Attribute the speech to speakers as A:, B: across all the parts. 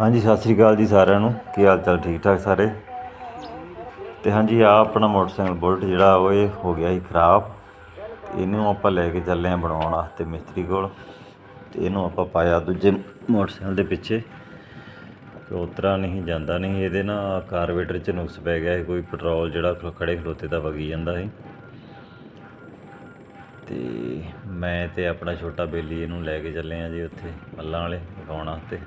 A: ਹਾਂਜੀ, ਸਤਿ ਸ੍ਰੀ ਅਕਾਲ ਜੀ ਸਾਰਿਆਂ ਨੂੰ। ਕੀ ਹਾਲ ਚਾਲ? ਠੀਕ ਠਾਕ ਸਾਰੇ? ਤੇ ਹਾਂਜੀ ਆ ਆਪਣਾ ਮੋਟਰਸਾਈਕਲ ਬੁਲਟ ਜਿਹੜਾ, ਉਹ ਇਹ ਹੋ ਗਿਆ ਸੀ ਖਰਾਬ। ਇਹਨੂੰ ਆਪਾਂ ਲੈ ਕੇ ਚੱਲੇ ਆ ਬਣਾਉਣ ਵਾਸਤੇ ਮਿਸਤਰੀ ਕੋਲ। ਤੇ ਇਹਨੂੰ ਆਪਾਂ ਪਾਇਆ ਦੂਜੇ ਮੋਟਰਸਾਈਕਲ ਦੇ ਪਿੱਛੇ। ਕਿ ਉਤਰਾ ਨਹੀਂ, ਜਾਂਦਾ ਨਹੀਂ। ਇਹਦੇ ਨਾਲ ਕਾਰਬੇਟਰ 'ਚ ਨੁਕਸ ਪੈ ਗਿਆ ਸੀ। ਕੋਈ ਪੈਟਰੋਲ ਜਿਹੜਾ ਖ- ਖੜੇ ਖਲੋਤੇ ਦਾ ਵਗੀ ਜਾਂਦਾ ਸੀ। ਤੇ ਮੈਂ ਤੇ ਆਪਣਾ ਛੋਟਾ ਬੇਲੀ ਇਹਨੂੰ ਲੈ ਕੇ ਚੱਲੇ ਆ ਜੀ ਉੱਥੇ ਮੱਲਾਂ ਵਾਲੇ ਵਿਖਾਉਣ ਵਾਸਤੇ।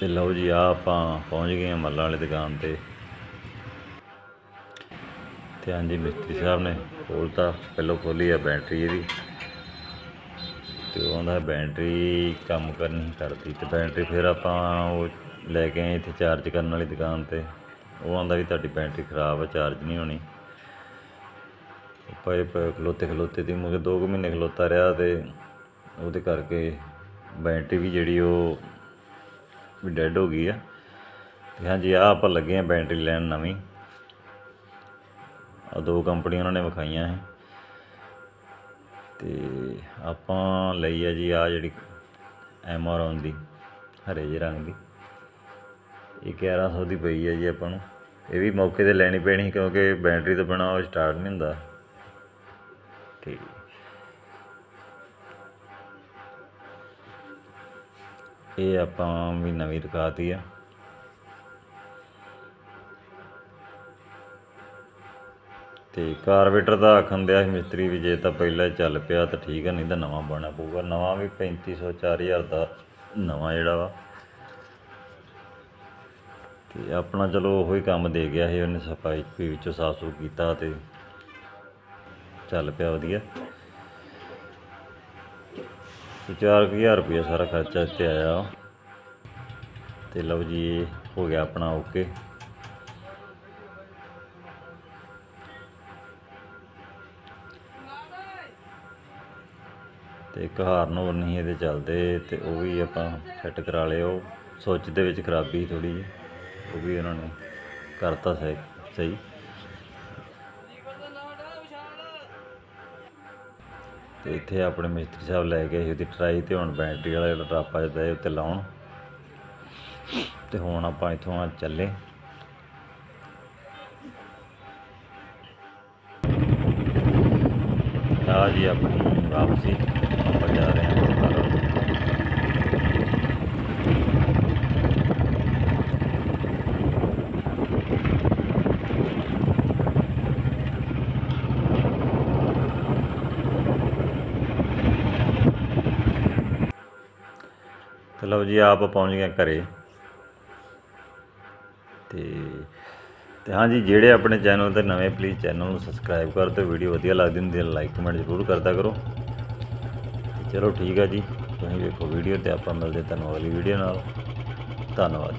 A: ਤੇ ਲਓ ਜੀ ਆ ਆਪਾਂ ਪਹੁੰਚ ਗਏ ਹਾਂ ਮੱਲਾਂ ਵਾਲੀ ਦੁਕਾਨ ਤੇ। ਤੇ ਹਾਂਜੀ, ਮਿਸਤਰੀ ਸਾਹਿਬ ਨੇ ਖੋਲਤਾ ਪਹਿਲਾਂ ਖੋਲੀ ਆ ਬੈਟਰੀ ਇਹਦੀ। ਤੇ ਉਹਦਾ ਬੈਟਰੀ ਕੰਮ ਕਰਨੀ ਕਰਦੀ ਤੇ ਬੈਟਰੀ ਫਿਰ ਆਪਾਂ ਉਹ ਲੈ ਕੇ ਆਏ ਇੱਥੇ ਚਾਰਜ ਕਰਨ ਵਾਲੀ ਦੁਕਾਨ ਤੇ। ਉਹ ਆਂਦਾ ਵੀ ਤੁਹਾਡੀ ਬੈਟਰੀ ਖਰਾਬ ਆ ਚਾਰਜ ਨਹੀਂ ਹੋਣੀ। ਪਏ ਪਏ ਖਲੋਤੇ ਖਲੋਤੇ ਦੀ ਮੁਗੇ 2 ਮਹੀਨੇ ਖਲੋਤਾ ਰਿਹਾ ਤੇ ਉਹਦੇ ਕਰਕੇ ਬੈਟਰੀ ਵੀ ਜਿਹੜੀ ਉਹ ਵੀ ਡੈੱਡ ਹੋ ਗਈ ਆ। ਤੇ ਹਾਂਜੀ ਆ ਆਪਾਂ ਲੱਗੇ ਆ ਬੈਟਰੀ ਲੈਣ ਨਵੀਂ। ਆ ਦੋ ਕੰਪਨੀਆਂ ਉਹਨਾਂ ਨੇ ਵਿਖਾਈਆਂ ਹੈ ਤੇ ਆਪਾਂ ਲਈ ਆ ਜੀ ਆ ਜਿਹੜੀ ਐਮਆਰਓਨ ਦੀ, ਹਰੇ ਜਿਹੇ ਰੰਗ ਦੀ। ਇਹ 1100 ਦੀ ਪਈ ਹੈ ਜੀ ਆਪਾਂ ਨੂੰ। ਇਹ ਵੀ ਮੌਕੇ ਤੇ ਲੈਣੀ ਪੈਣੀ ਕਿਉਂਕਿ ਬੈਟਰੀ ਤੋਂ ਬਿਨਾ ਉਹ ਸਟਾਰਟ ਨਹੀਂ ਹੁੰਦਾ। ਠੀਕ ਇਹ ਆਪਾਂ ਵੀ ਨਵੀਂ ਰਕਾਤੀ ਆ। ਤੇ ਕਾਰਬੇਟਰ ਦਾ ਆਖਣ ਦਿਆ ਸੀ ਮਿਸਤਰੀ ਵੀ ਜੇ ਤਾਂ ਪਹਿਲਾਂ ਹੀ ਚੱਲ ਪਿਆ ਤਾਂ ਠੀਕ ਆ, ਨਹੀਂ ਤਾਂ ਨਵਾਂ ਪਾਉਣਾ ਪਊਗਾ। ਨਵਾਂ ਵੀ 3500 4000 ਦਾ ਨਵਾਂ ਜਿਹੜਾ ਵਾ। ਤੇ ਆਪਣਾ ਚਲੋ ਉਹੋ ਹੀ ਕੰਮ ਦੇ ਗਿਆ ਸੀ, ਉਹਨੇ ਸਫ਼ਾਈ ਵਿੱਚੋਂ ਸਾਫ਼ ਸੁਥਰਾ ਕੀਤਾ ਤੇ ਚੱਲ ਪਿਆ ਵਧੀਆ। ਤੇ 4000 ਰੁਪਏ ਸਾਰਾ ਖਰਚਾ ਇੱਥੇ ਆਇਆ। ਤੇ ਲਓ ਜੀ, ਇਹ ਹੋ ਗਿਆ ਆਪਣਾ ਓਕੇ। ਤੇ ਇੱਕ ਹਾਰਨ ਹੋਰ ਨਹੀਂ ਇਹਦੇ ਚੱਲਦੇ, ਤੇ ਉਹ ਵੀ ਆਪਾਂ ਫਿੱਟ ਕਰਾ ਲਏ। ਉਹ ਸੁੱਚ ਦੇ ਵਿੱਚ ਖਰਾਬੀ ਥੋੜੀ ਜਿਹੀ, ਉਹ ਵੀ ਉਹਨਾਂ ਨੇ ਕਰਤਾ ਸਹੀ। ਤੇ ਇੱਥੇ ਆਪਣੇ ਮਿਸਤਰੀ ਸਾਹਿਬ ਲੈ ਗਏ ਸੀ ਉਹਦੀ ਟਰਾਈ ਤੇ ਹੁਣ ਬੈਟਰੀ ਵਾਲਾ ਜਿਹੜਾ ਟਰਾਪਾ ਜਿਹਾ ਇਹ ਉੱਤੇ ਲਾਉਣ। ਤੇ ਹੁਣ ਆਪਾਂ ਇੱਥੋਂ ਆ ਚੱਲੇ। ਆ ਜੀ ਆਪਣੀ ਵਾਪਸੀ। ਆਪਾਂ ਜਾ ਰਹੇ ਹਾਂ ਗੁਰਦੁਆਰਾ ਤੇ ਲਓ ਜੀ ਆਪ ਪਹੁੰਚ ਗਿਆ ਘਰੇ। ਤੇ ਤੇ ਹਾਂਜੀ ਜਿਹੜੇ ਆਪਣੇ ਚੈਨਲ ਤੇ ਨਵੇਂ ਪਲੀਜ਼ ਚੈਨਲ ਨੂੰ ਸਬਸਕ੍ਰਾਈਬ ਕਰ ਦਿਓ ਵੀਡੀਓ ਵਧੀਆ ਲੱਗਦੀ ਹੁੰਦੀ ਹੈ ਲਾਈਕ ਕਮੈਂਟ ਜ਼ਰੂਰ ਕਰਦਾ ਕਰੋ। ਚਲੋ ਠੀਕ ਆ ਜੀ, ਤੁਸੀਂ ਵੇਖੋ ਵੀਡੀਓ ਤੇ ਆਪਾਂ ਮਿਲਦੇ ਤੁਹਾਨੂੰ ਅਗਲੀ ਵੀਡੀਓ ਨਾਲ। ਧੰਨਵਾਦ।